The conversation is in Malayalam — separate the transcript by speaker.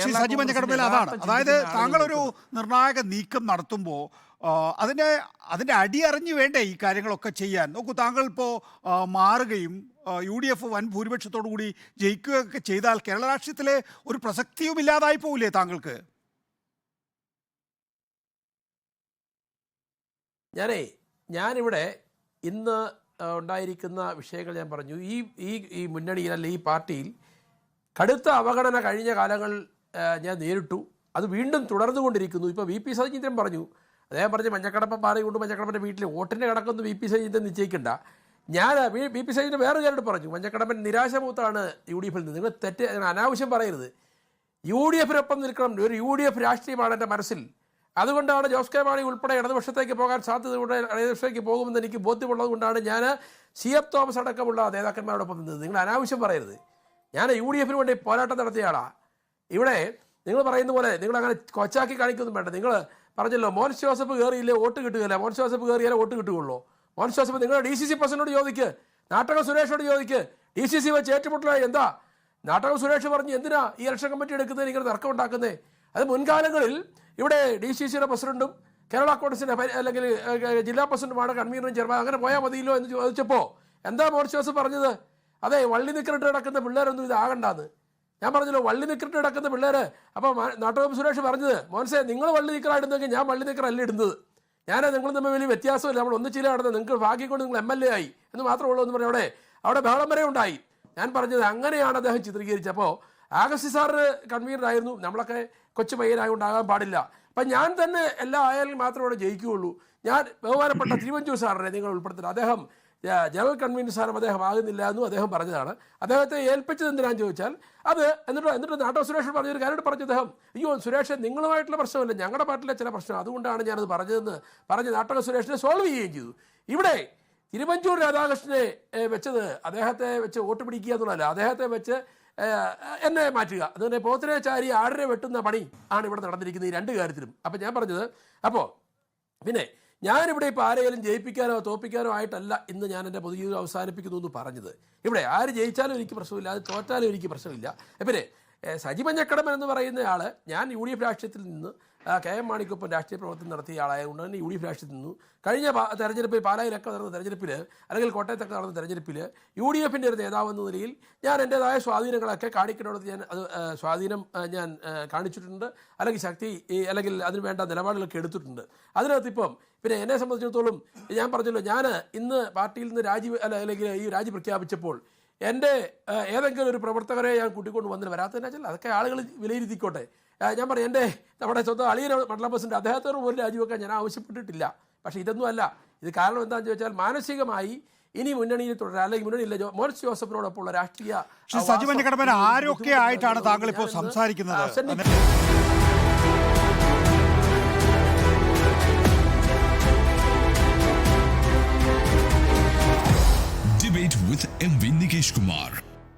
Speaker 1: ശ്രീ സജി മഞ്ഞക്കടമ്പയിൽ അതാണ്. അതായത് താങ്കൾ
Speaker 2: ഒരു
Speaker 1: നിർണായക നീക്കം നടത്തുമ്പോൾ അതിന്റെ അതിന്റെ അടിയറിഞ്ഞു വേണ്ടേ ഈ കാര്യങ്ങളൊക്കെ ചെയ്യാൻ? നോക്കൂ താങ്കൾ ഇപ്പോൾ മാറുകയും യു ഡി എഫ് വൻ ഭൂരിപക്ഷത്തോടു കൂടി ജയിക്കുകയൊക്കെ ചെയ്താൽ കേരള രാഷ്ട്രീയത്തിലെ ഒരു പ്രസക്തിയും ഇല്ലാതായി പോവില്ലേ താങ്കൾക്ക്?
Speaker 3: ഞാനേ ഞാനിവിടെ ഇന്ന് ഉണ്ടായിരിക്കുന്ന വിഷയങ്ങൾ ഞാൻ പറഞ്ഞു. ഈ ഈ ഈ മുന്നണിയിൽ അല്ലെ ഈ പാർട്ടിയിൽ കടുത്ത അവഗണന കഴിഞ്ഞ കാലങ്ങൾ ആ, ഞാൻ നേരിട്ടു. അത് വീണ്ടും തുടർന്നുകൊണ്ടിരിക്കുന്നു ഇപ്പോൾ വി പി സജീന്ദ്രൻ പറഞ്ഞു അദ്ദേഹം പറഞ്ഞ് മഞ്ഞക്കടപ്പ പാറി കൊണ്ട് മഞ്ഞക്കടപ്പന്റെ വീട്ടിൽ വോട്ടിന്റെ കിടക്കുന്നു വി പി സജീന്ദ്രൻ നിശ്ചയിക്കണ്ട. ഞാൻ വി വി പി സജീന്ദ്രൻ വേറെ കാര്യം പറഞ്ഞു. മഞ്ഞക്കടപ്പൻ നിരാശ മൂത്താണ് യു ഡി എഫിൽ നിന്ന്. നിങ്ങൾ തെറ്റ് അനാവശ്യം പറയരുത്. യു ഡി എഫിനൊപ്പം നിൽക്കണം. ഒരു യു ഡി എഫ് രാഷ്ട്രീയമാണ് എന്റെ മനസ്സിൽ. അതുകൊണ്ടാണ് ജോസ് കെ മാണി ഉൾപ്പെടെ ഇടതുപക്ഷത്തേക്ക് പോകാൻ സാധ്യത കൊണ്ട് ഇടതുപക്ഷത്തേക്ക് പോകുമെന്ന് എനിക്ക് ബോധ്യമുള്ളത് കൊണ്ടാണ് ഞാൻ സി എഫ് തോമസ് അടക്കമുള്ള നേതാക്കന്മാരോടൊപ്പം നിന്നത്. നിങ്ങൾ അനാവശ്യം പറയരുത്. ഞാൻ യു ഡി എഫിന് വേണ്ടി പോരാട്ടം നടത്തിയ ആളാണ് ഇവിടെ നിങ്ങൾ പറയുന്ന പോലെ നിങ്ങൾ അങ്ങനെ കൊച്ചാക്കി കാണിക്കൊന്നും വേണ്ട. നിങ്ങൾ പറഞ്ഞല്ലോ മോൻ ജോസഫ് കയറിയില്ലേ വോട്ട് കിട്ടുകയില്ല. മോൻ ജോസഫ് കയറിയാലേ വോട്ട് കിട്ടുകയുള്ളൂ. മോൻ ജോസഫ് നിങ്ങൾ ഡി സി സി പ്രസിഡന്റോട് ചോദിക്ക്. നാട്ടക സുരേഷോട് ചോദിക്ക്. ഡി സി സി വെച്ച് ഏറ്റുമുട്ടലായി. എന്താ? നാട്ടക സുരേഷ് പറഞ്ഞു എന്തിനാ ഈ ഇലക്ഷൻ കമ്മിറ്റി എടുക്കുന്നത് ഇങ്ങനെ തർക്കം ഉണ്ടാക്കുന്നത് അത് മുൻകാലങ്ങളിൽ ഇവിടെ ഡി സി സിയുടെ പ്രസിഡന്റും കേരള കോൺഗ്രസിന്റെ അല്ലെങ്കിൽ ജില്ലാ പ്രസിഡന്റുമാണ് കൺവീനറും ചെയർമാൻ. അങ്ങനെ പോയാൽ മതിയല്ലോ എന്ന് ചോദിച്ചപ്പോൾ എന്താ മോർച്ച് ജോസഫ് പറഞ്ഞത്? അതെ വള്ളി നിക്കറിട്ട് കിടക്കുന്ന പിള്ളേരൊന്നും ഇത് ആകണ്ടാന്ന്. ഞാൻ പറഞ്ഞല്ലോ വള്ളി നിക്കറിട്ട് കിടക്കുന്ന പിള്ളേര്. അപ്പോൾ നാട്ടകം സുരേഷ് പറഞ്ഞത് മോൻസെ നിങ്ങൾ വള്ളി നിക്കറായിടുന്നെങ്കിൽ ഞാൻ വള്ളി നിക്കറല്ല ഇടുന്നത്. ഞാൻ നിങ്ങൾ തമ്മിൽ വലിയ വ്യത്യാസമില്ല. നമ്മൾ ഒന്നിച്ചില്ല നടന്നത് നിങ്ങൾക്ക് ഭാഗ്യം കൊണ്ട് നിങ്ങൾ എം എൽ എ ആയി. എന്ന് മാത്രമേ ഉള്ളൂ എന്ന് പറഞ്ഞു അവിടെ അവിടെ ബഹളം വരെ ഉണ്ടായി. ഞാൻ പറഞ്ഞത് അങ്ങനെയാണ് അദ്ദേഹം ചിത്രീകരിച്ചപ്പോൾ ആഗസ്റ്റ് സാറ് കൺവീനറായിരുന്നു നമ്മളൊക്കെ കൊച്ചു പയ്യനായതുകൊണ്ടാകാൻ പാടില്ല. അപ്പം ഞാൻ തന്നെ എല്ലാ ആയാലും മാത്രമേ അവിടെ ജയിക്കുകയുള്ളൂ. ഞാൻ ബഹുമാനപ്പെട്ട തിരുവഞ്ചൂർ സാറിനെ നിങ്ങൾ ഉൾപ്പെടുത്തുന്നത് അദ്ദേഹം ജനറൽ കൺവീനർ സ്ഥാനം അദ്ദേഹം ആകുന്നില്ല എന്നും അദ്ദേഹം പറഞ്ഞതാണ്. അദ്ദേഹത്തെ ഏൽപ്പിച്ചത് എന്തിനാന്ന് ചോദിച്ചാൽ അത് എന്നിട്ട് എന്നിട്ട് നാട്ടോ സുരേഷ് പറഞ്ഞൊരു കാര്യം പറഞ്ഞു അദ്ദേഹം. അയ്യോ സുരേഷ് നിങ്ങളുമായിട്ടുള്ള പ്രശ്നമല്ല ഞങ്ങളുടെ പാർട്ടിലെ ചില പ്രശ്നം അതുകൊണ്ടാണ് ഞാനത് പറഞ്ഞതെന്ന് പറഞ്ഞ് നാട്ടോ സുരേഷിനെ സോൾവ് ചെയ്യുകയും ചെയ്തു. ഇവിടെ തിരുവഞ്ചൂർ രാധാകൃഷ്ണനെ വെച്ചത് അദ്ദേഹത്തെ വെച്ച് വോട്ട് പിടിക്കുക എന്നുള്ളതല്ല അദ്ദേഹത്തെ വെച്ച് എന്നെ മാറ്റുക. അതുപോലെ പോത്തിനെ ചാരി ആടിനെ വെട്ടുന്ന പണി ആണ് ഇവിടെ നടന്നിരിക്കുന്നത് ഈ രണ്ട് കാര്യത്തിലും. അപ്പം ഞാൻ പറഞ്ഞത് അപ്പോൾ പിന്നെ ഞാനിവിടെ ഇപ്പോൾ ആരെങ്കിലും ജയിപ്പിക്കാനോ തോപ്പിക്കാനോ ആയിട്ടല്ല ഇന്ന് ഞാൻ എന്റെ പൊതുജീവിതം അവസാനിപ്പിക്കുന്നു എന്ന് പറഞ്ഞത്. ഇവിടെ ആര് ജയിച്ചാലും എനിക്ക് പ്രശ്നമില്ല അത് തോറ്റാലും എനിക്ക് പ്രശ്നമില്ല. പിന്നെ സജി മഞ്ഞക്കടമൻ എന്ന് പറയുന്ന ആൾ ഞാൻ യു ഡി എഫ് രാഷ്ട്രീയത്തിൽ നിന്ന് കെ എം മാണിക്കൊപ്പം രാഷ്ട്രീയ പ്രവർത്തനം നടത്തിയ ആളായതുകൊണ്ട് തന്നെ യു ഡി എഫ് രാഷ്ട്രീയത്തിൽ നിന്നു. കഴിഞ്ഞ തെരഞ്ഞെടുപ്പിൽ പാലായിലൊക്കെ നടന്ന തെരഞ്ഞെടുപ്പിൽ അല്ലെങ്കിൽ കോട്ടയത്തൊക്കെ നടന്ന തെരഞ്ഞെടുപ്പിൽ യു ഡി എഫിന്റെ ഒരു നേതാവ് എന്ന നിലയിൽ ഞാൻ എന്റെതായ സ്വാധീനങ്ങളൊക്കെ കാണിക്കേണ്ടത് ഞാൻ അത് സ്വാധീനം ഞാൻ കാണിച്ചിട്ടുണ്ട്. അല്ലെങ്കിൽ ശക്തി അല്ലെങ്കിൽ അതിന് വേണ്ട നിലപാടുകളൊക്കെ എടുത്തിട്ടുണ്ട്. അതിനകത്ത് ഇപ്പം പിന്നെ എന്നെ സംബന്ധിച്ചിടത്തോളം ഞാൻ പറഞ്ഞല്ലോ ഞാൻ ഇന്ന് പാർട്ടിയിൽ നിന്ന് രാജി അല്ല അല്ലെങ്കിൽ ഈ രാജി പ്രഖ്യാപിച്ചപ്പോൾ എന്റെ ഏതെങ്കിലും ഒരു പ്രവർത്തകരെ ഞാൻ കൂട്ടിക്കൊണ്ട് വന്നിട്ട് വരാത്തതിനെ വെച്ചാൽ അതൊക്കെ ആളുകൾ വിലയിരുത്തിക്കോട്ടെ. ഞാൻ പറഞ്ഞു എന്റെ നമ്മുടെ സ്വന്തം അളിയൻ മണ്ഡലം പ്രസിഡന്റ് അദ്ദേഹത്തോട് പോലും രാജിവെക്കാൻ ഞാൻ ആവശ്യപ്പെട്ടിട്ടില്ല. പക്ഷേ ഇതൊന്നും അല്ല. ഇത് കാരണം എന്താണെന്ന് ചോദിച്ചാൽ മാനസികമായി ഇനി മുന്നണിയിൽ തുടരാൻ അല്ലെങ്കിൽ മുന്നണിയില്ല മോൻസ് ജോസഫിനോടൊപ്പമുള്ള രാഷ്ട്രീയ
Speaker 1: ശ്രീ സജി മഞ്ഞക്കടമ്പൻ ആരൊക്കെ ആയിട്ടാണ് താങ്കൾ ഇപ്പോൾ സംസാരിക്കുന്നത്?